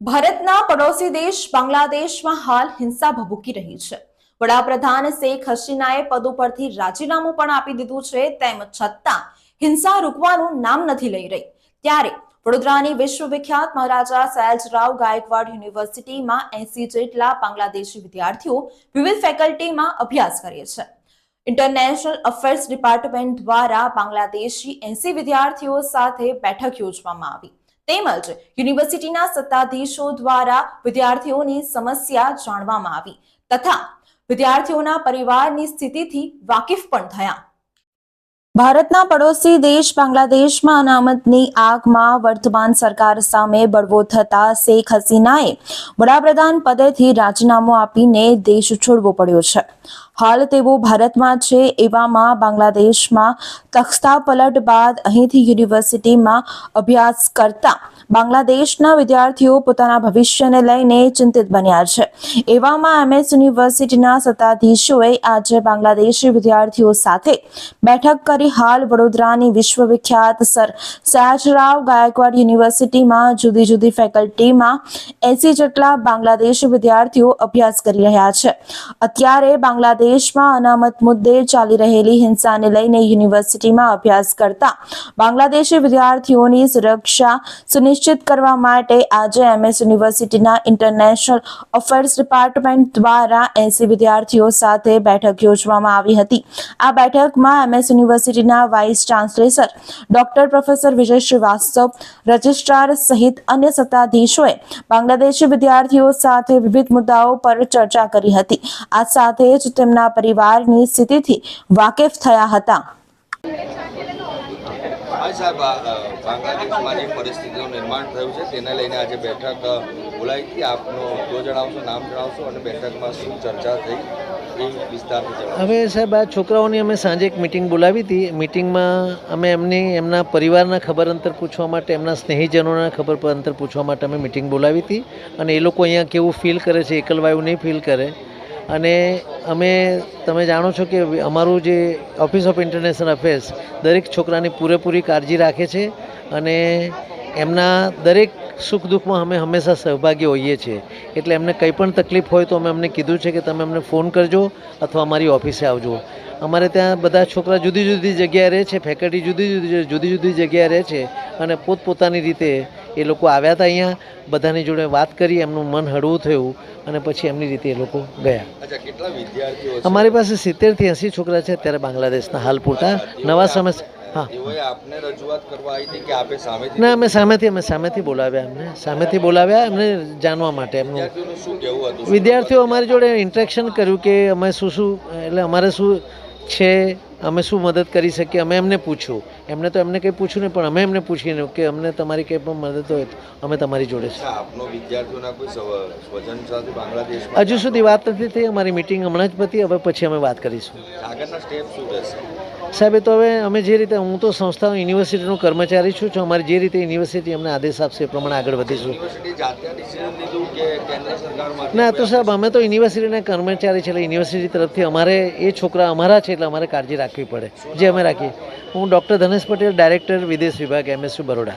ભારતના પડોશી દેશ બાંગ્લાદેશમાં હાલ હિંસા ભભૂકી રહી છે. વડાપ્રધાન શેખ હસીનાએ પદ ઉપરથી રાજીનામું પણ આપી દીધું છે, તેમ છતાં હિંસા રૂકવાનું નામ નથી લઈ રહી. ત્યારે વડોદરાની વિશ્વવિખ્યાત મહારાજા સયાજરાવ ગાયકવાડ યુનિવર્સિટીમાં એસી જેટલા બાંગ્લાદેશી વિદ્યાર્થીઓ વિવિધ ફેકલ્ટીમાં અભ્યાસ કરે છે. ઇન્ટરનેશનલ અફેર્સ ડિપાર્ટમેન્ટ દ્વારા બાંગ્લાદેશી એસી વિદ્યાર્થીઓ સાથે બેઠક યોજવામાં આવી. તેમજ યુનિવર્સિટીના સત્તાધીશો દ્વારા વિદ્યાર્થીઓની સમસ્યા જાણવામાં આવી તથા વિદ્યાર્થીઓના પરિવારની સ્થિતિથી વાકેફ પણ થયા. ભારતના પડોશી દેશ બાંગ્લાદેશમાં અનામતની આગમાં વર્તમાન સરકાર સામે બળવો થતા શેખ હસીનાએ વડાપ્રધાન પદેથી રાજીનામું આપીને દેશ છોડવો પડ્યો છે. હાલ તેઓ ભારતમાં છે એવામાં બાંગ્લાદેશમાં તખ્તા પલટ બાદ અહીંથી યુનિવર્સિટીમાં અભ્યાસ કરતા બાંગ્લાદેશના વિદ્યાર્થીઓ પોતાના ભવિષ્યને લઈને ચિંતિત બન્યા છે. એવામાં એમએસ યુનિવર્સિટીના સત્તાધીશોએ આજે બાંગ્લાદેશી વિદ્યાર્થીઓ સાથે બેઠક કરી હાલ વડોદરાની વિશ્વવિખ્યાત સર સયાજરાવ ગાયકવાડ યુનિવર્સિટીમાં જુદી જુદી ફેકલ્ટીમાં એસી જેટલા બાંગ્લાદેશી વિદ્યાર્થીઓ અભ્યાસ કરી રહ્યા છે. અત્યારે બાંગ્લાદેશમાં અનામત મુદ્દે ચાલી રહેલી હિંસાને લઈને યુનિવર્સિટીમાં અભ્યાસ કરતા બાંગ્લાદેશી વિદ્યાર્થીઓની સુરક્ષા સુનિશ્ચિત કરવા માટે આજે એમએસ યુનિવર્સિટીના ઇન્ટરનેશનલ અફેર્સ ડિપાર્ટમેન્ટ દ્વારા એસી વિદ્યાર્થીઓ સાથે બેઠક યોજવામાં આવી હતી. આ બેઠકમાં એમએસ યુનિવર્સિટીના vice chancellor doctor professor Vijay Shrivastava, registrar સહિત અન્ય સત્તાધીશોએ બાંગ્લાદેશી વિદ્યાર્થીઓ સાથે વિવિધ મુદ્દાઓ પર ચર્ચા કરી હતી. આ સાથે જ તેમના પરિવારની સ્થિતિથી વાકેફ થયા હતા. હા સાહેબ બાંગ્લાદેશમાં જે પરિસ્થિતિનું નિર્માણ થયું છે, તેને લઈને આજે બેઠક બોલાવી હતી. આપનો જો જણાવશો, નામ જણાવશો અને બેઠકમાં શું ચર્ચા થઈ? હવે સાહેબ, આ છોકરાઓની અમે સાંજે એક મિટિંગ બોલાવી હતી. મિટિંગમાં અમે એમની, એમના પરિવારના ખબર અંતર પૂછવા માટે, એમના સ્નેહીજનોના ખબર પર અંતર પૂછવા માટે અમે મિટિંગ બોલાવી હતી. અને એ લોકો અહીંયા કેવું ફીલ કરે છે એકલવાયું નહીં ફીલ કરે. અને અમે, તમે જાણો છો કે અમારું જે ઓફિસ ઓફ ઇન્ટરનેશનલ અફેર્સ દરેક છોકરાની પૂરેપૂરી કાળજી રાખે છે. અને એમના દરેક સુખ દુઃખમાં અમે હંમેશા સહભાગી હોઈએ છીએ. એટલે એમને કંઈ પણ તકલીફ હોય તો અમે અમને કીધું છે કે તમે અમને ફોન કરજો અથવા અમારી ઓફિસે આવજો. અમારે ત્યાં બધા છોકરા જુદી જુદી જગ્યાએ રહે છે ફેકલ્ટી જુદી જુદી જુદી જુદી જગ્યાએ રહે છે અને પોતપોતાની રીતે એ લોકો આવ્યા હતા અહીંયા બધાની જોડે વાત કરી એમનું મન હળવું થયું અને પછી એમની રીતે એ લોકો ગયા. અમારી પાસે સિત્તેરથી એંસી છોકરા છે અત્યારે બાંગ્લાદેશના હાલ પૂરતા. નવા સમય ના અમે સામેથી અમે સામેથી બોલાવ્યા એમને. સામેથી બોલાવ્યા એમને જાણવા માટે એમનું. વિદ્યાર્થીઓ અમારી જોડે ઇન્ટરેક્શન કર્યું કે અમે શું શું એટલે અમારે શું છે અમે શું મદદ કરી શકીએ? અમે એમને પૂછ્યું. એમને તો એમને કંઈ પૂછ્યું નહીં પણ અમે એમને પૂછીને કે અમને તમારી કંઈ પણ મદદ હોય અમે તમારી જોડે છે હજુ સુધી વાત નથી થઈ અમારી મિટિંગ હમણાં જ પતી હવે પછી અમે વાત કરીશું. સાહેબ એ તો હવે અમે જે રીતે હું તો સંસ્થા યુનિવર્સિટીનો કર્મચારી છું છું અમારી જે રીતે યુનિવર્સિટી અમને આદેશ આપશે એ પ્રમાણે આગળ વધીશું. ના તો સાહેબ અમે તો યુનિવર્સિટીના કર્મચારી છે એટલે યુનિવર્સિટી તરફથી અમારે એ છોકરા અમારા છે એટલે અમારે કાળજી રાખવી પડે. જે અમે રાખીએ. હું ડૉક્ટર ધનેશ પટેલ ડાયરેક્ટર વિદેશ વિભાગ એમએસયુ બરોડા.